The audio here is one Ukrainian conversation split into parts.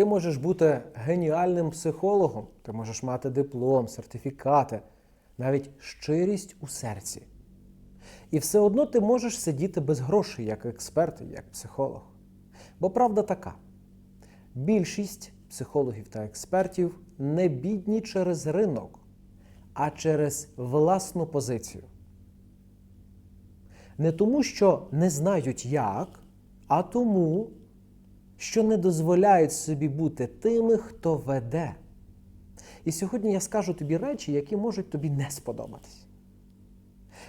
Ти можеш бути геніальним психологом, ти можеш мати диплом, сертифікати, навіть щирість у серці. І все одно ти можеш сидіти без грошей як експерт, як психолог. Бо правда така: більшість психологів та експертів не бідні через ринок, а через власну позицію. Не тому, що не знають як, а тому, що не дозволяють собі бути тими, хто веде. І сьогодні я скажу тобі речі, які можуть тобі не сподобатись.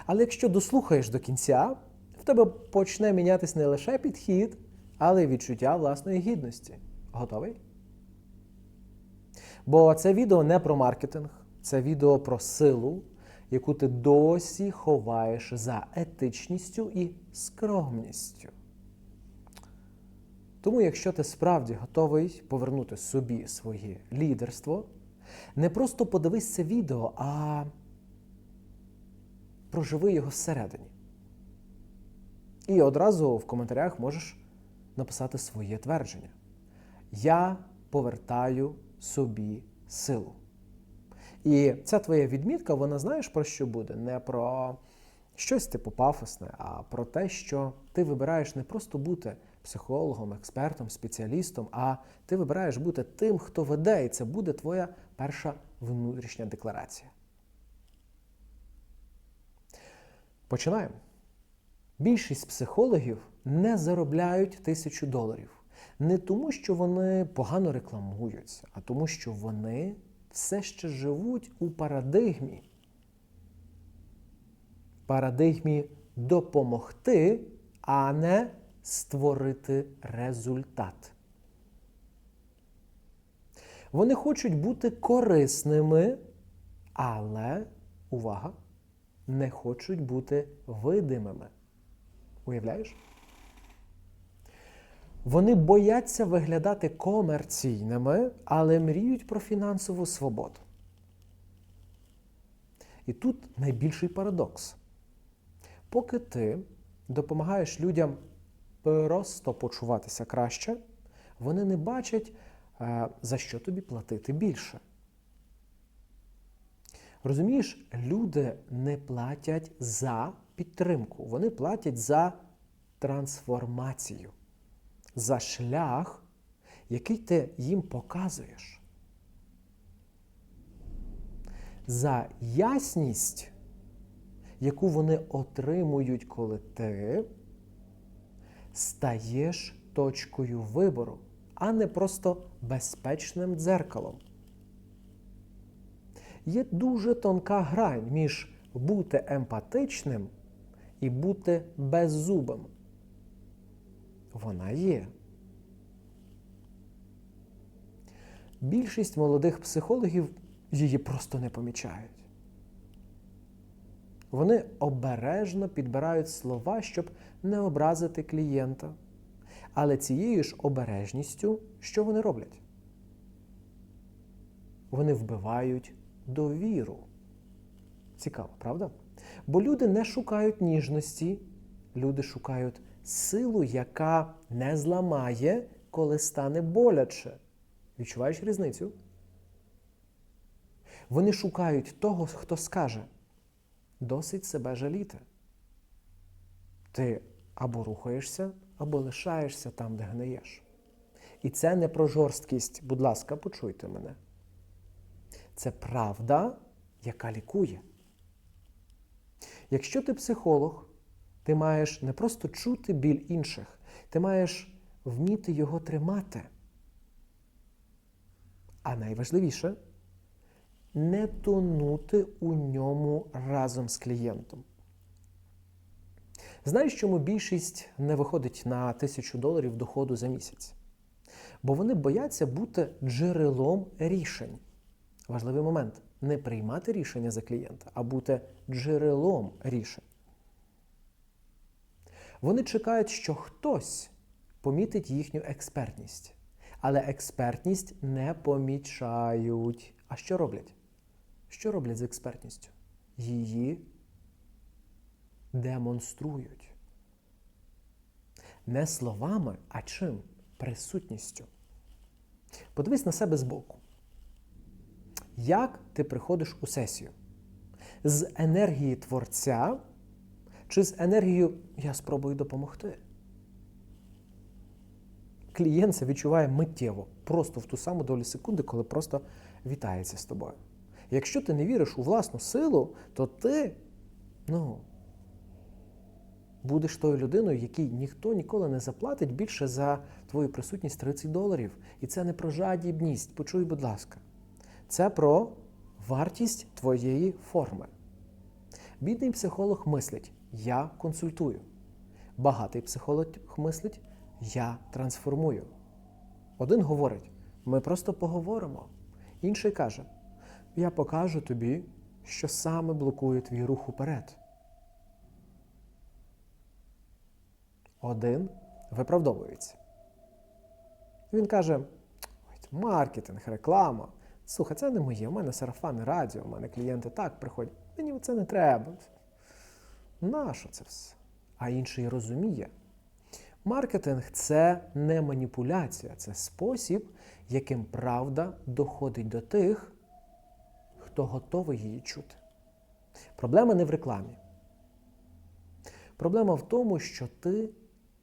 Але якщо дослухаєш до кінця, в тебе почне мінятись не лише підхід, але й відчуття власної гідності. Готовий? Бо це відео не про маркетинг, це відео про силу, яку ти досі ховаєш за етичністю і скромністю. Тому, якщо ти справді готовий повернути собі своє лідерство, не просто подивись це відео, а проживи його всередині. І одразу в коментарях можеш написати своє твердження. Я повертаю собі силу. І ця твоя відмітка, вона знаєш про що буде? Не про щось типу пафосне, а про те, що ти вибираєш не просто бути психологом, експертом, спеціалістом, а ти вибираєш бути тим, хто веде, і це буде твоя перша внутрішня декларація. Починаємо. Більшість психологів не заробляють тисячу доларів. Не тому, що вони погано рекламуються, а тому, що вони все ще живуть у парадигмі. Парадигмі допомогти, а не створити результат. Вони хочуть бути корисними, але, увага, не хочуть бути видимими. Уявляєш? Вони бояться виглядати комерційними, але мріють про фінансову свободу. І тут найбільший парадокс. Поки ти допомагаєш людям просто почуватися краще, вони не бачать, е, за що тобі платити більше. Розумієш, люди не платять за підтримку, вони платять за трансформацію, за шлях, який ти їм показуєш. За ясність, яку вони отримують, коли ти стаєш точкою вибору, а не просто безпечним дзеркалом. Є дуже тонка грань між бути емпатичним і бути беззубим. Вона є. Більшість молодих психологів її просто не помічають. Вони обережно підбирають слова, щоб не образити клієнта. Але цією ж обережністю, що вони роблять? Вони вбивають довіру. Цікаво, правда? Бо люди не шукають ніжності, люди шукають силу, яка не зламає, коли стане боляче. Відчуваєш різницю? Вони шукають того, хто скаже, досить себе жаліти. Ти або рухаєшся, або лишаєшся там, де гниєш. І це не про жорсткість, будь ласка, почуйте мене. Це правда, яка лікує. Якщо ти психолог, ти маєш не просто чути біль інших, ти маєш вміти його тримати. А найважливіше не тонути у ньому разом з клієнтом. Знаєш, чому більшість не виходить на тисячу доларів доходу за місяць? Бо вони бояться бути джерелом рішень. Важливий момент не приймати рішення за клієнта, а бути джерелом рішень. Вони чекають, що хтось помітить їхню експертність. Але експертність не помічають. А що роблять? Що роблять з експертністю? Її демонструють. Не словами, а чим? Присутністю. Подивись на себе збоку. Як ти приходиш у сесію? З енергії творця чи з енергією я спробую допомогти? Клієнт це відчуває миттєво, просто в ту саму долю секунди, коли просто вітається з тобою. Якщо ти не віриш у власну силу, то ти, ну, будеш тою людиною, якій ніхто ніколи не заплатить більше за твою присутність 30 доларів. І це не про жадібність. Почуй, будь ласка. Це про вартість твоєї форми. Бідний психолог мислить, я консультую. Багатий психолог мислить, я трансформую. Один говорить, ми просто поговоримо. Інший каже, я покажу тобі, що саме блокує твій рух уперед. Один виправдовується. Він каже: маркетинг, реклама. Слухай, це не моє, у мене сарафани радіо, у мене клієнти так приходять. Мені це не треба. Нащо це все? А інший розуміє. Маркетинг це не маніпуляція, це спосіб, яким правда доходить до тих, хто готовий її чути. Проблема не в рекламі. Проблема в тому, що ти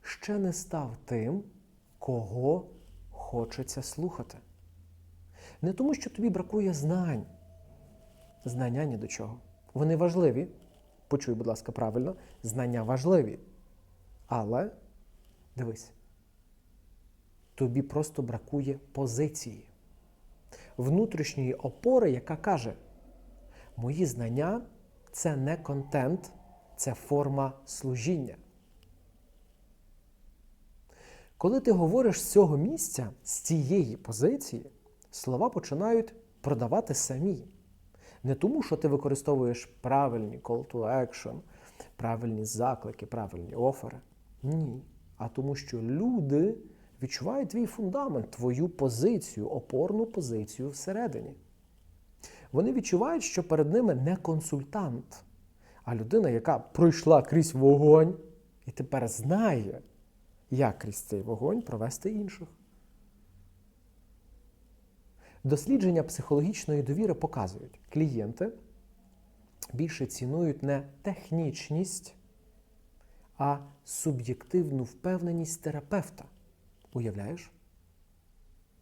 ще не став тим, кого хочеться слухати. Не тому, що тобі бракує знань. Знання ні до чого. Вони важливі. Почуй, будь ласка, правильно, знання важливі. Але дивись, тобі просто бракує позиції, внутрішньої опори, яка каже: мої знання це не контент, це форма служіння. Коли ти говориш з цього місця, з цієї позиції, слова починають продавати самі. Не тому, що ти використовуєш правильні call to action, правильні заклики, правильні офери. Ні. А тому, що люди відчувають твій фундамент, твою позицію, опорну позицію всередині. Вони відчувають, що перед ними не консультант, а людина, яка пройшла крізь вогонь і тепер знає, як крізь цей вогонь провести інших. Дослідження психологічної довіри показують, клієнти більше цінують не технічність, а суб'єктивну впевненість терапевта. Уявляєш?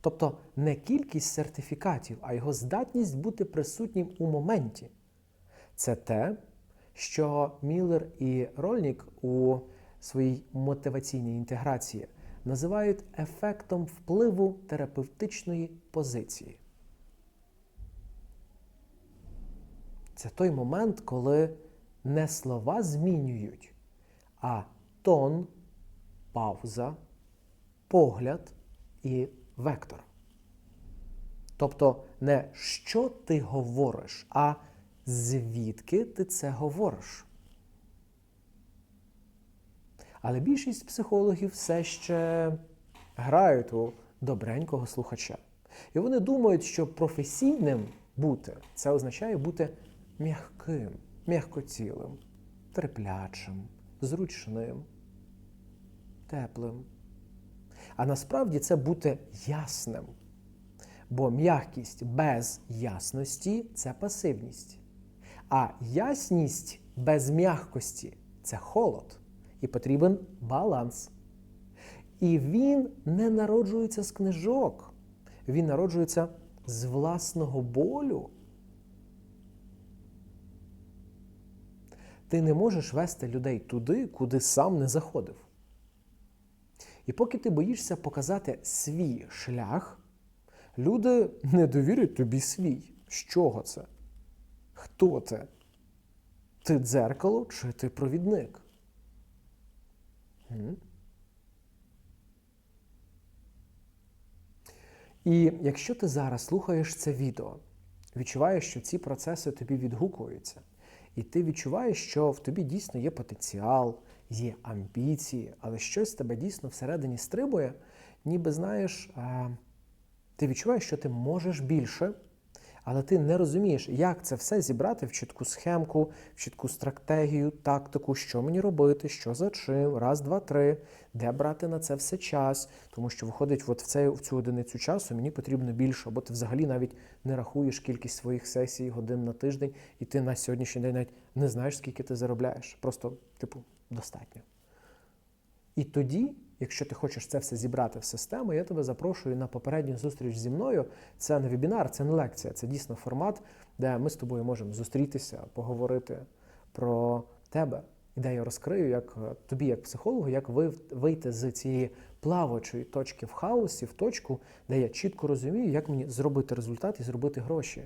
Тобто не кількість сертифікатів, а його здатність бути присутнім у моменті. Це те, що Міллер і Рольнік у своїй мотиваційній інтеграції називають ефектом впливу терапевтичної позиції. Це той момент, коли не слова змінюють, а тон, пауза, погляд і вектор. Тобто не що ти говориш, а звідки ти це говориш. Але більшість психологів все ще грають у добренького слухача. І вони думають, що професійним бути це означає бути м'яким, м'якоцілим, терплячим, зручним, теплим. А насправді це бути ясним. Бо м'якість без ясності це пасивність. А ясність без м'якості це холод і потрібен баланс. І він не народжується з книжок, він народжується з власного болю. Ти не можеш вести людей туди, куди сам не заходив. І поки ти боїшся показати свій шлях, люди не довірять тобі свій. З чого це? Хто ти? Ти дзеркало чи ти провідник? І якщо ти зараз слухаєш це відео, відчуваєш, що ці процеси тобі відгукуються, і ти відчуваєш, що в тобі дійсно є потенціал, є амбіції, але щось тебе дійсно всередині стрибує, ніби знаєш, ти відчуваєш, що ти можеш більше, Але ти не розумієш, як це все зібрати в чітку схемку, в чітку стратегію, тактику, що мені робити, що за чим, раз, два, три, де брати на це все час. Тому що виходить, от в, цей, в цю одиницю часу мені потрібно більше, або ти взагалі навіть не рахуєш кількість своїх сесій годин на тиждень, і ти на сьогоднішній день навіть не знаєш, скільки ти заробляєш. Просто, типу, достатньо. І тоді, якщо ти хочеш це все зібрати в систему, я тебе запрошую на попередню зустріч зі мною. Це не вебінар, це не лекція, це дійсно формат, де ми з тобою можемо зустрітися, поговорити про тебе. І де я розкрию, як е, тобі, як психологу, як вийти з цієї плаваючої точки в хаосі в точку, де я чітко розумію, як мені зробити результат і зробити гроші.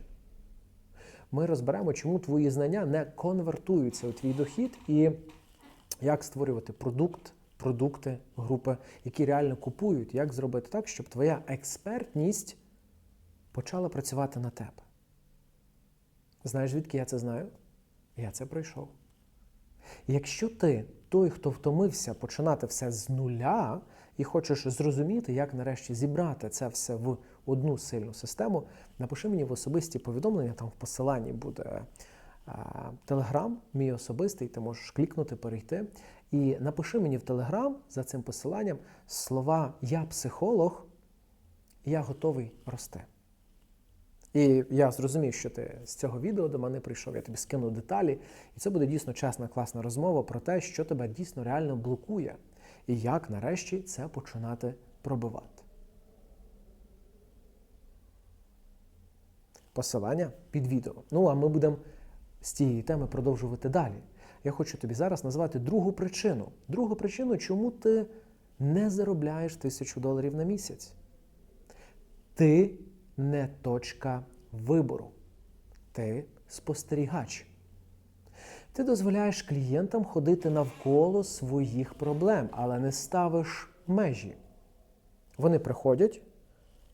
Ми розберемо, чому твої знання не конвертуються у твій дохід і як створювати продукт продукти, групи, які реально купують, як зробити так, щоб твоя експертність почала працювати на тебе. Знаєш, звідки я це знаю? Я це пройшов. якщо ти той, хто втомився починати все з нуля, і хочеш зрозуміти, як нарешті зібрати це все в одну сильну систему, напиши мені в особисті повідомлення, там в посиланні буде Телеграм, мій особистий, ти можеш клікнути, перейти. І напиши мені в Телеграм за цим посиланням слова Я психолог, я готовий рости. І я зрозумів, що ти з цього відео до мене прийшов, я тобі скину деталі. І це буде дійсно чесна, класна розмова про те, що тебе дійсно реально блокує, і як нарешті це починати пробивати. Посилання під відео. Ну, а ми будемо з цієї теми продовжувати далі. Я хочу тобі зараз назвати другу причину. Другу причину, чому ти не заробляєш тисячу доларів на місяць. Ти не точка вибору. Ти спостерігач. Ти дозволяєш клієнтам ходити навколо своїх проблем, але не ставиш межі. Вони приходять,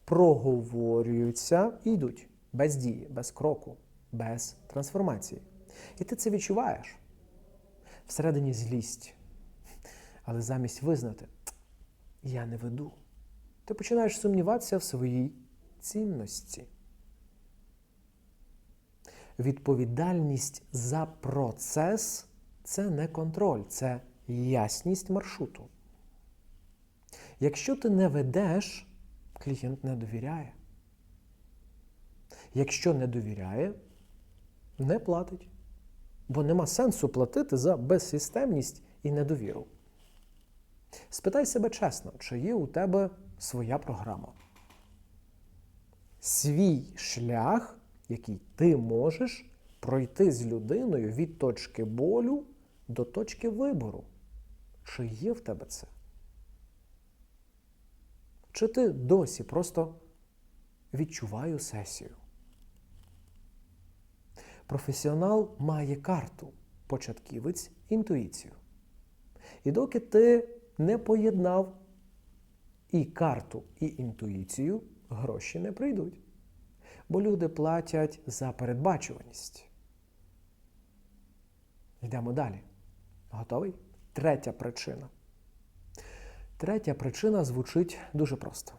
проговорюються і йдуть без дії, без кроку, без трансформації. І ти це відчуваєш всередині злість. Але замість визнати, я не веду, ти починаєш сумніватися в своїй цінності. Відповідальність за процес це не контроль, це ясність маршруту. Якщо ти не ведеш, клієнт не довіряє. Якщо не довіряє, не платить бо нема сенсу платити за безсистемність і недовіру. Спитай себе чесно, чи є у тебе своя програма. Свій шлях, який ти можеш пройти з людиною від точки болю до точки вибору. Чи є в тебе це? Чи ти досі просто відчуваю сесію? Професіонал має карту, початківець інтуїцію. І доки ти не поєднав і карту, і інтуїцію, гроші не прийдуть. Бо люди платять за передбачуваність. Йдемо далі. Готовий? Третя причина. Третя причина звучить дуже просто: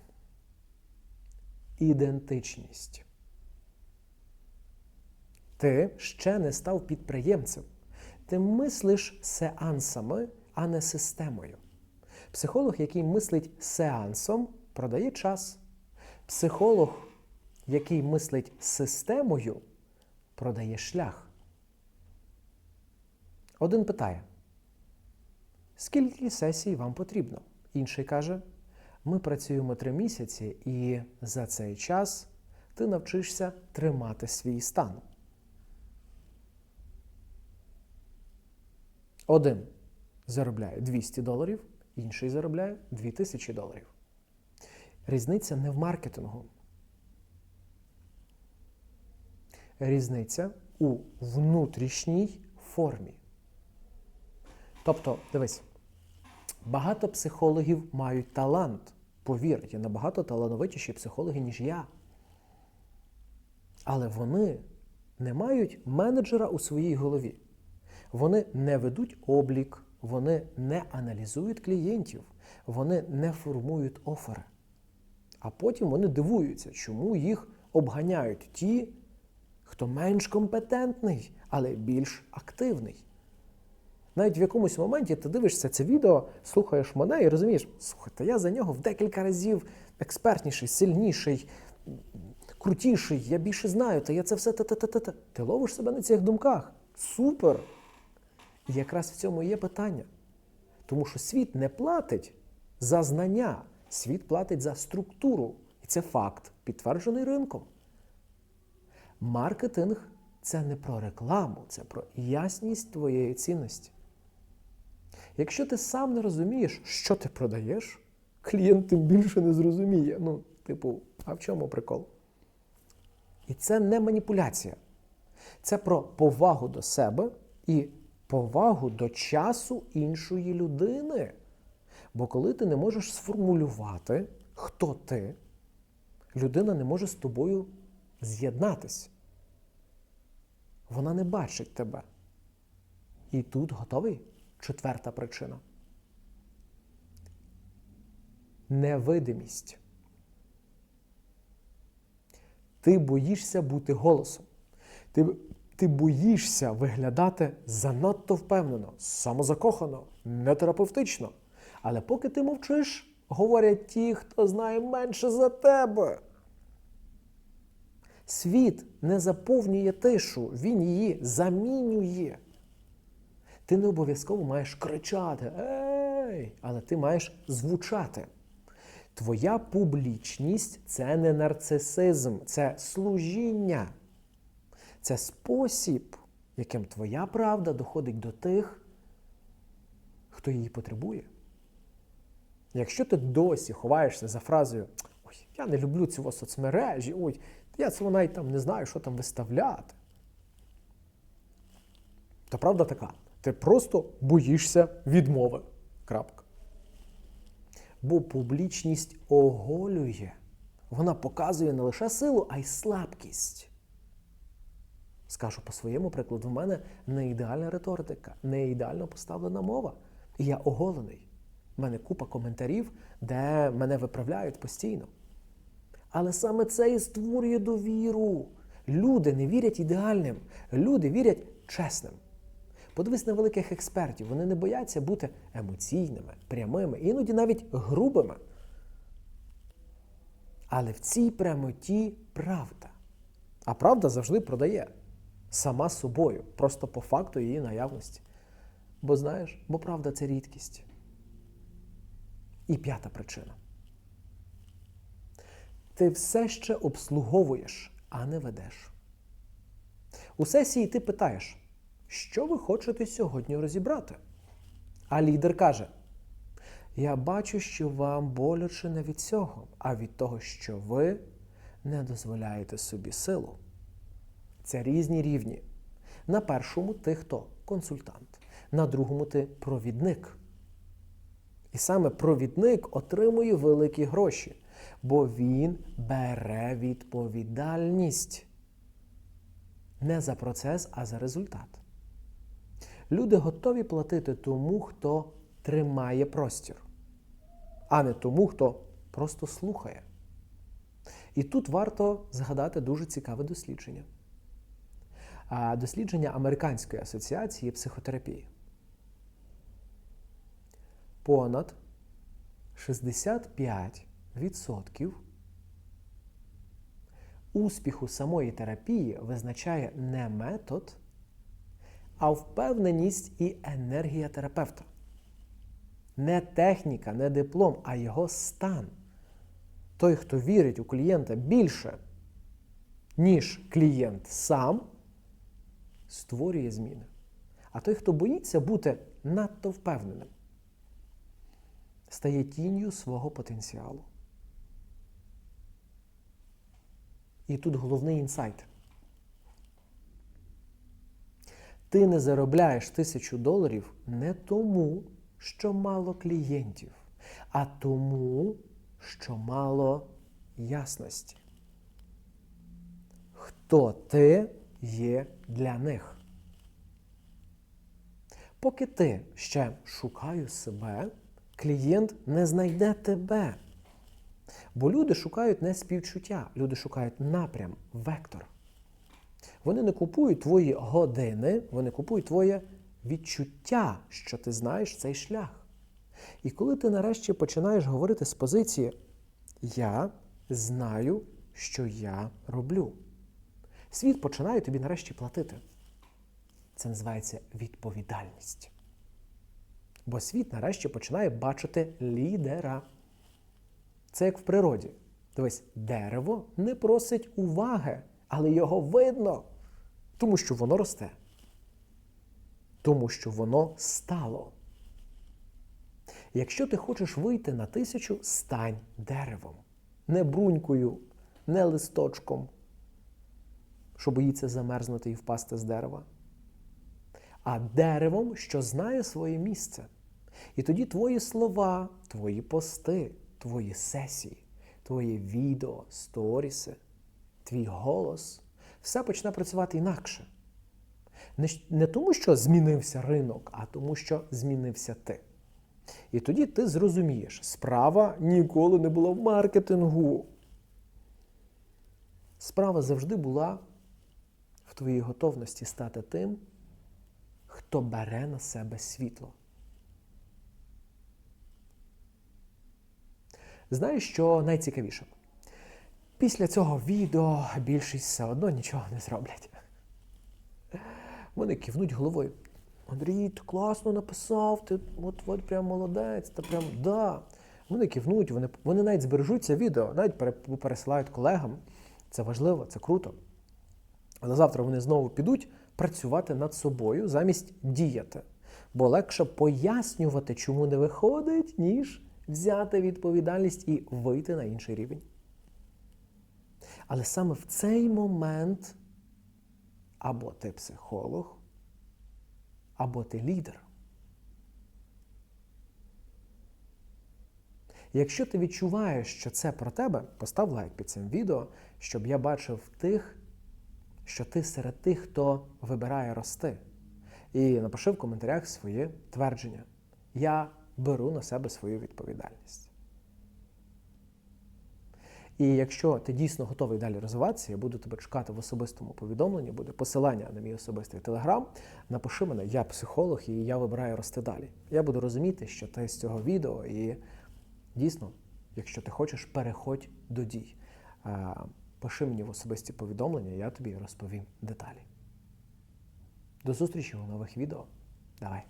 ідентичність. Ти ще не став підприємцем. Ти мислиш сеансами, а не системою. Психолог, який мислить сеансом, продає час. Психолог, який мислить системою, продає шлях. Один питає: скільки сесій вам потрібно? Інший каже: ми працюємо три місяці, і за цей час ти навчишся тримати свій стан. Один заробляє 200 доларів, інший заробляє 2000 доларів. Різниця не в маркетингу. Різниця у внутрішній формі. Тобто, дивись, багато психологів мають талант. Повір, є набагато талановитіші психологи, ніж я. Але вони не мають менеджера у своїй голові. Вони не ведуть облік, вони не аналізують клієнтів, вони не формують офери. А потім вони дивуються, чому їх обганяють ті, хто менш компетентний, але більш активний. Навіть в якомусь моменті ти дивишся це відео, слухаєш мене і розумієш, слухайте, я за нього в декілька разів експертніший, сильніший, крутіший, я більше знаю, та я це все та-та-та-та. Ти ловиш себе на цих думках. Супер! І якраз в цьому є питання. Тому що світ не платить за знання, світ платить за структуру. І це факт, підтверджений ринком. Маркетинг це не про рекламу, це про ясність твоєї цінності. Якщо ти сам не розумієш, що ти продаєш, клієнт тим більше не зрозуміє. Ну, типу, а в чому прикол? І це не маніпуляція. Це про повагу до себе і повагу до часу іншої людини. Бо коли ти не можеш сформулювати, хто ти, людина не може з тобою з'єднатись. Вона не бачить тебе. І тут готовий четверта причина. Невидимість. Ти боїшся бути голосом. Ти, ти боїшся виглядати занадто впевнено, самозакохано, нетерапевтично. Але поки ти мовчиш, говорять ті, хто знає менше за тебе. Світ не заповнює тишу, він її замінює. Ти не обов'язково маєш кричати, ей, але ти маєш звучати. Твоя публічність це не нарцисизм, це служіння. Це спосіб, яким твоя правда доходить до тих, хто її потребує. Якщо ти досі ховаєшся за фразою Ой, я не люблю цього соцмережі, ой, я цього навіть там не знаю, що там виставляти. То правда така. Ти просто боїшся відмови. Крапка. Бо публічність оголює. Вона показує не лише силу, а й слабкість. Скажу по своєму прикладу, в мене не ідеальна риторика, не ідеально поставлена мова. І я оголений. У мене купа коментарів, де мене виправляють постійно. Але саме це і створює довіру. Люди не вірять ідеальним, люди вірять чесним. Подивись на великих експертів, вони не бояться бути емоційними, прямими, іноді навіть грубими. Але в цій прямоті правда. А правда завжди продає сама собою, просто по факту її наявності. Бо знаєш, бо правда це рідкість. І п'ята причина. Ти все ще обслуговуєш, а не ведеш. У сесії ти питаєш, що ви хочете сьогодні розібрати? А лідер каже: Я бачу, що вам боляче не від цього, а від того, що ви не дозволяєте собі силу. Це різні рівні. На першому ти хто? Консультант. На другому ти провідник. І саме провідник отримує великі гроші, бо він бере відповідальність не за процес, а за результат. Люди готові платити тому, хто тримає простір, а не тому, хто просто слухає. І тут варто згадати дуже цікаве дослідження. Дослідження Американської асоціації психотерапії. Понад 65% успіху самої терапії визначає не метод, а впевненість і енергія терапевта. Не техніка, не диплом, а його стан. Той, хто вірить у клієнта більше, ніж клієнт сам, створює зміни. А той, хто боїться бути надто впевненим, стає тінню свого потенціалу. І тут головний інсайт. Ти не заробляєш тисячу доларів не тому, що мало клієнтів, а тому, що мало ясності. Хто ти є для них? Поки ти ще шукаю себе, клієнт не знайде тебе. Бо люди шукають не співчуття, люди шукають напрям, вектор. Вони не купують твої години, вони купують твоє відчуття, що ти знаєш цей шлях. І коли ти нарешті починаєш говорити з позиції Я знаю, що я роблю, світ починає тобі нарешті платити. Це називається відповідальність. Бо світ нарешті починає бачити лідера. Це як в природі. Дивись, дерево не просить уваги, але його видно, тому що воно росте. Тому що воно стало. Якщо ти хочеш вийти на тисячу, стань деревом. Не брунькою, не листочком, що боїться замерзнути і впасти з дерева, а деревом, що знає своє місце. І тоді твої слова, твої пости, твої сесії, твої відео, сторіси, твій голос все почне працювати інакше. Не, не тому, що змінився ринок, а тому, що змінився ти. І тоді ти зрозумієш, справа ніколи не була в маркетингу. Справа завжди була твоїй готовності стати тим, хто бере на себе світло. Знаєш, що найцікавіше? Після цього відео більшість все одно нічого не зроблять. Вони кивнуть головою. Андрій, ти класно написав, ти от, от прям молодець, та прям да. Вони кивнуть, вони, вони навіть збережуть це відео, навіть пересилають колегам. Це важливо, це круто. Але завтра вони знову підуть працювати над собою замість діяти. Бо легше пояснювати, чому не виходить, ніж взяти відповідальність і вийти на інший рівень. Але саме в цей момент або ти психолог, або ти лідер. Якщо ти відчуваєш, що це про тебе, постав лайк під цим відео, щоб я бачив тих, що ти серед тих, хто вибирає рости. І напиши в коментарях своє твердження. Я беру на себе свою відповідальність. І якщо ти дійсно готовий далі розвиватися, я буду тебе чекати в особистому повідомленні, буде посилання на мій особистий телеграм. Напиши мене, я психолог і я вибираю рости далі. Я буду розуміти, що ти з цього відео, і дійсно, якщо ти хочеш, переходь до дій. Пиши мені в особисті повідомлення, я тобі розповім деталі. До зустрічі у нових відео. Давай.